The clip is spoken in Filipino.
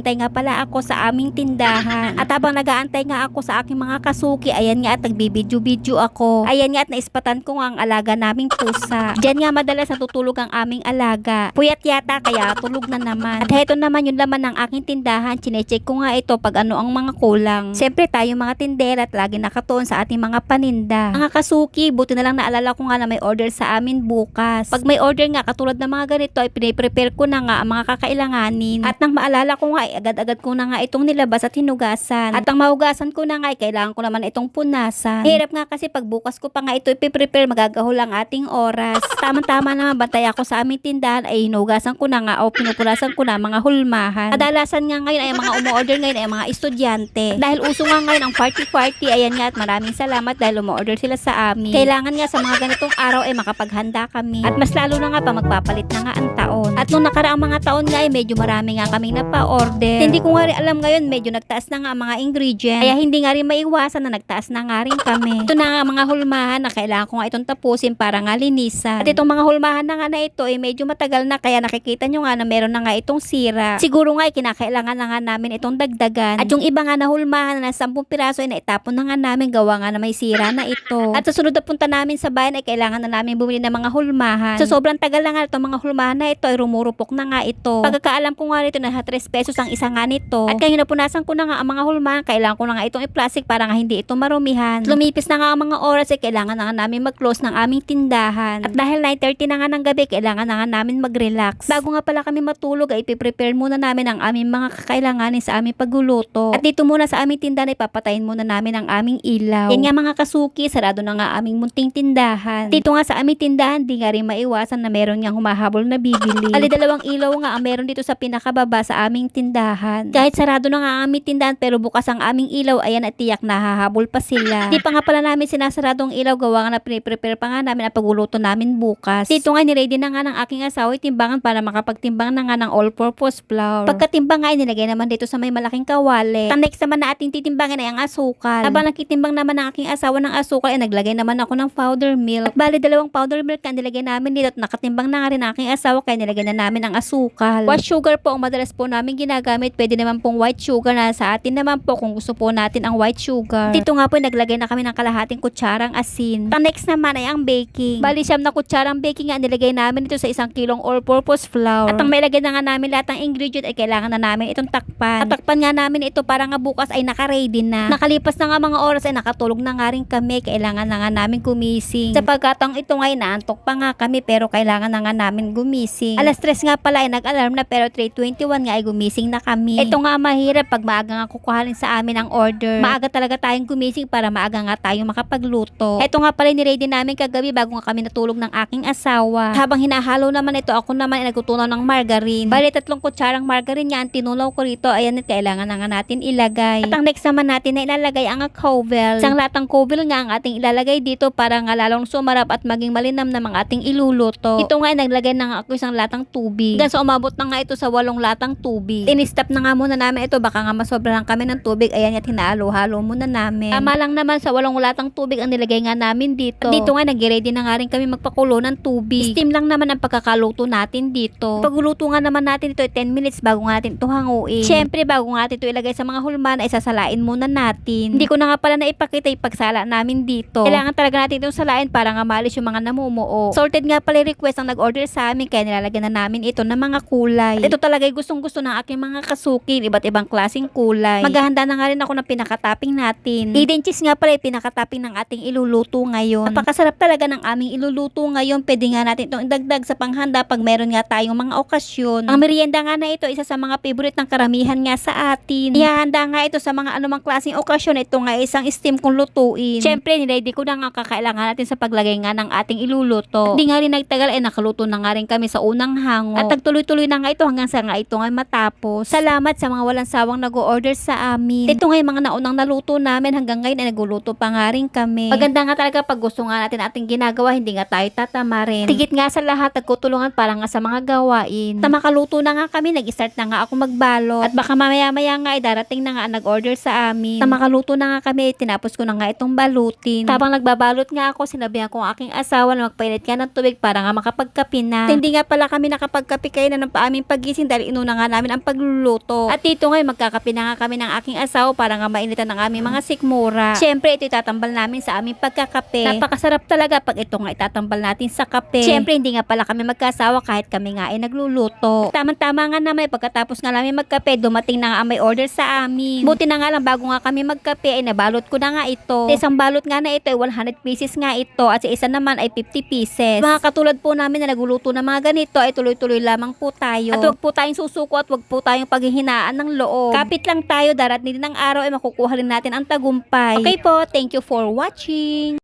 nag-aantay nga pala ako sa aming tindahan. At habang nag-aantay nga ako sa aking mga kasuki, ayan nga at nagbibidyo-bidyo ako. Ayan nga at naispatan ko nga ang alaga naming pusa. Diyan nga madalas natutulog ang aming alaga. Puyat yata kaya tulog na naman. At heto naman yung laman ng aking tindahan. Chinecheck ko nga ito pag ano ang mga kulang. Siyempre tayo mga tindera at lagi nakatuon sa ating mga paninda. Mga kasuki, buti na lang naalala ko nga na may order sa amin bukas. Pag may order nga katulad ng mga ganito ay piniprepare ko na nga ang mga kakailanganin. At nang maalala ko nga ay agad-agad ko na nga itong nilabas at hinugasan. At ang mahugasan ko na nga ay kailangan ko naman itong punasan. Hirap nga kasi pag bukas ko pa nga ito ipiprepare magagahol ang ating oras. Tama-tama naman bantay ako sa aming tindahan ay hinugasan ko na nga o pinupulasan ko na mga hulmahan. Kadalasan nga ngayon ay mga umu-order ngayon ay mga estudyante. Dahil uso nga ngayon ang party-party, ayan nga at maraming salamat dahil umu-order sila sa amin. Kailangan nga sa mga ganitong araw ay makapaghanda kami. At mas lalo na nga pa magpapalit na nga ang taon. At nung nakaraang mga taon nga ay medyo marami nga kaming napa-order. Hindi ko nga rin alam ngayon medyo nagtaas na nga ang mga ingredients. Kaya hindi nga rin maiwasan na nagtaas na nga rin kami. Ito na nga mga hulmahan na kailangan ko nga itong tapusin para nga linisan. At itong mga hulmahan na nga na ito ay medyo matagal na kaya nakikita nyo nga na meron na nga itong sira. Siguro nga ay kinakailangan na nga namin itong dagdagan. At yung iba nga na hulmahan na 10 piraso ay naitapon na nga namin gawa nga na may sira na ito. At sa sunod na punta namin sa bayan ay kailangan na namin bumili ng mga hulmahan. So sobrang tagal na nga itong mga hulmahan na ito ay rumurupok na nga ito. Pagkakaalam ko nga rito na 3 pesos ang isa nga nito. At kaya napunasan ko na nga ang mga hulmahan, kailangan ko na nga itong i-plastic para nga hindi ito marumihan. Lumipis na nga ang mga oras ay kailangan na nga namin mag-close ng aming tindahan. At dahil 9.30 na nga ng gabi, kailangan na nga namin mag-relax. Bago nga pala kami matulog ay ipiprepare muna namin ang aming mga kakailanganin sa aming pagluluto. At dito muna sa aming tindahan ay papatayin muna namin ang aming ilaw. Yan nga mga kasuki, sarado na nga aming munting tindahan. Dito nga sa aming tindahan, di nga rin maiwasan na meron niyang humahabol na bibili. Ali dalawang ilaw nga ang meron dito sa pinakababa sa aming tindahan. Kahit sarado na nga ang aming tindahan pero bukas ang aming ilaw, ayan at tiyak na hahabol pa sila. Di pa nga pala namin sinasaradong ilaw, gawa nga na prepare pa nga namin ang pagluluto namin bukas. Dito nga niready na nga ng aking asawa timbangan para makapagtimbang na nga ng all-purpose flour. Pagkatimbang nga, inilagay naman dito sa may malaking kawali. Ang next naman na ating titimbangin ay ang asukal. Habang nakitimbang naman ng aking asawa ng asukal, ay naglagay naman ako ng powder milk. At bali dalawang powder milk ang nilagay namin dito at nakatimbang na nga rin ang aking asawa kaya nilagay na namin ang asukal. White sugar po ang madalas po namin ginagamit. Pwede naman pong white sugar na sa atin naman po kung gusto po natin ang white sugar. Dito nga po naglagay na kami ng kalahating kutsarang asin. Ang next naman ay ang baking. Bali siyam na kutsarang baking nga nilagay namin dito sa isang kilong all-purpose flour. At ang may lagay na nga namin lahat ng ingredient ay kailangan na namin itong takpan. Tatakpan nga namin ito para nga bukas ay naka-ready na. Nakalipas na nga mga oras ay nakatulog na nga rin kami. Kailangan na nga namin gumising. Sa pagkatang ito nga ay naantok pa nga kami pero kailangan na nga namin gumising. Alas 3 nga pala ay nag-alarm na pero 3.21 nga ay gumising na kami. Ito nga mahirap pag maaga nga kukuhanin sa amin ang order. Maaga talaga tayong gumising para maaga nga tayong makapagluto. Ito nga pala ni-ready namin kagabi bago nga kami natulog ng aking asawa. Habang hinahalo naman ito, ako naman ay nagtutunaw ng margarine. Bali tatlong kutsarang margarine nga ang tinunaw ko rito. Ayan at kailangan na nga natin ilagay. At ang next naman natin na ilalagay ang kovel. Isang latang kovel nga ang ating ilalagay dito para nga lalong sumarap at maging malinam na mga ating iluluto. Ito nga ay naglagay na nga ako isang latang tubig. Hanggang sa umabot na nga ito sa walong latang tubig. Tinistop na nga muna namin ito. Baka nga masobrahan kami ng tubig. Ayan at hinalo-halo muna namin. Tama lang naman sa walong latang tubig ang nilagay nga namin dito. At dito nga nag-ready na nga rin kami magpakulo ng tubig. Steam lang naman ang pagkakaluto natin dito. Pagluluto nga naman natin ito ay 10 minutes bago nga natin ito hanguin. Siyempre bago nga natin ito ilagay sa mga hulman ay sasalain muna natin. Hindi ko na nga pala naipakita yung pagsala namin dito. Kailangan talaga natin itong salain para nga malis yung mga namumuo. Sorted nga pala request ang nag-order sa amin kaya nilalagyan na namin ito ng mga kulay. At ito talaga yung gustong gusto ng aking mga kasuki, iba't ibang klaseng kulay. Maghahanda na nga rin ako ng pinakatapping natin. Hidden cheese nga pala yung pinakatapping ng ating iluluto ngayon. Napakasarap talaga ng aming iluluto ngayon. Pwede nga natin itong idagdag sa panghanda pag meron nga tayong mga okasyon. Ang merienda nga na ito, isa sa mga favorite ng karamihan nga sa atin. Ihahanda nga ito sa mga anumang klaseng okasyon. Ito nga isang steam kung lutuin. Siyempre, niready ko na nga kakailangan natin sa paglagay nga ng ating iluluto. Hindi nga rin nagtagal, eh nakaluto na nga rin kami sa unang hango. At nagtuloy-tuloy na nga ito hanggang sa nga ito nga matapos. Salamat sa mga walang sawang nag-order sa amin. Ito nga yung mga naunang naluto namin hanggang ngayon ay nagluluto pa nga rin kami. Maganda nga talaga pag gusto nga natin ating ginagawa, hindi nga tayo tatama rin. Tigit nga sa lahat, nagkutulungan para nga sa mga gawain. Na makaluto na nga kami, nag-start na nga ako magbalot. At baka mamaya-maya nga ay darating na nga ang nag-order sa amin. Na makaluto na nga kami, tinapos ko na nga itong balutin. Habang nagbabalot nga ako, sinabihan ko ang aking asawa na magpainit nga ng tubig para nga makapagkape na. Hindi nga pala kami nakapagkape kayo na ng paaming pagising dahil inuna nga namin ang pagluluto. At dito ngayon magkakape na nga kami ng aking asawa para nga mainitan ng aming mga sikmura. Siyempre ito itatambal namin sa aming pagkakape. Napakasarap talaga pag ito nga itatambal natin sa kape. Siyempre hindi nga pala kami magkasawa kahit kami nga ay nagluluto. Tamang-tama nga naman pagkatapos nga namin magkape dumating na nga may order sa amin. Buti na nga lang bago nga kami magkape ay nabalot ko na nga ito. Sa isang balot nga na ito ay 100 pieces nga ito at sa isa naman ay 50 pieces. Mga katulad po namin na nagluluto ng mga ganito ay tuloy-tuloy lamang po tayo. At wag po tayong susuko at wag po tayong paghihinaan ng loob. Kapit lang tayo darating din ng araw ay makukuha rin natin ang tagumpay. Okay po, thank you for watching.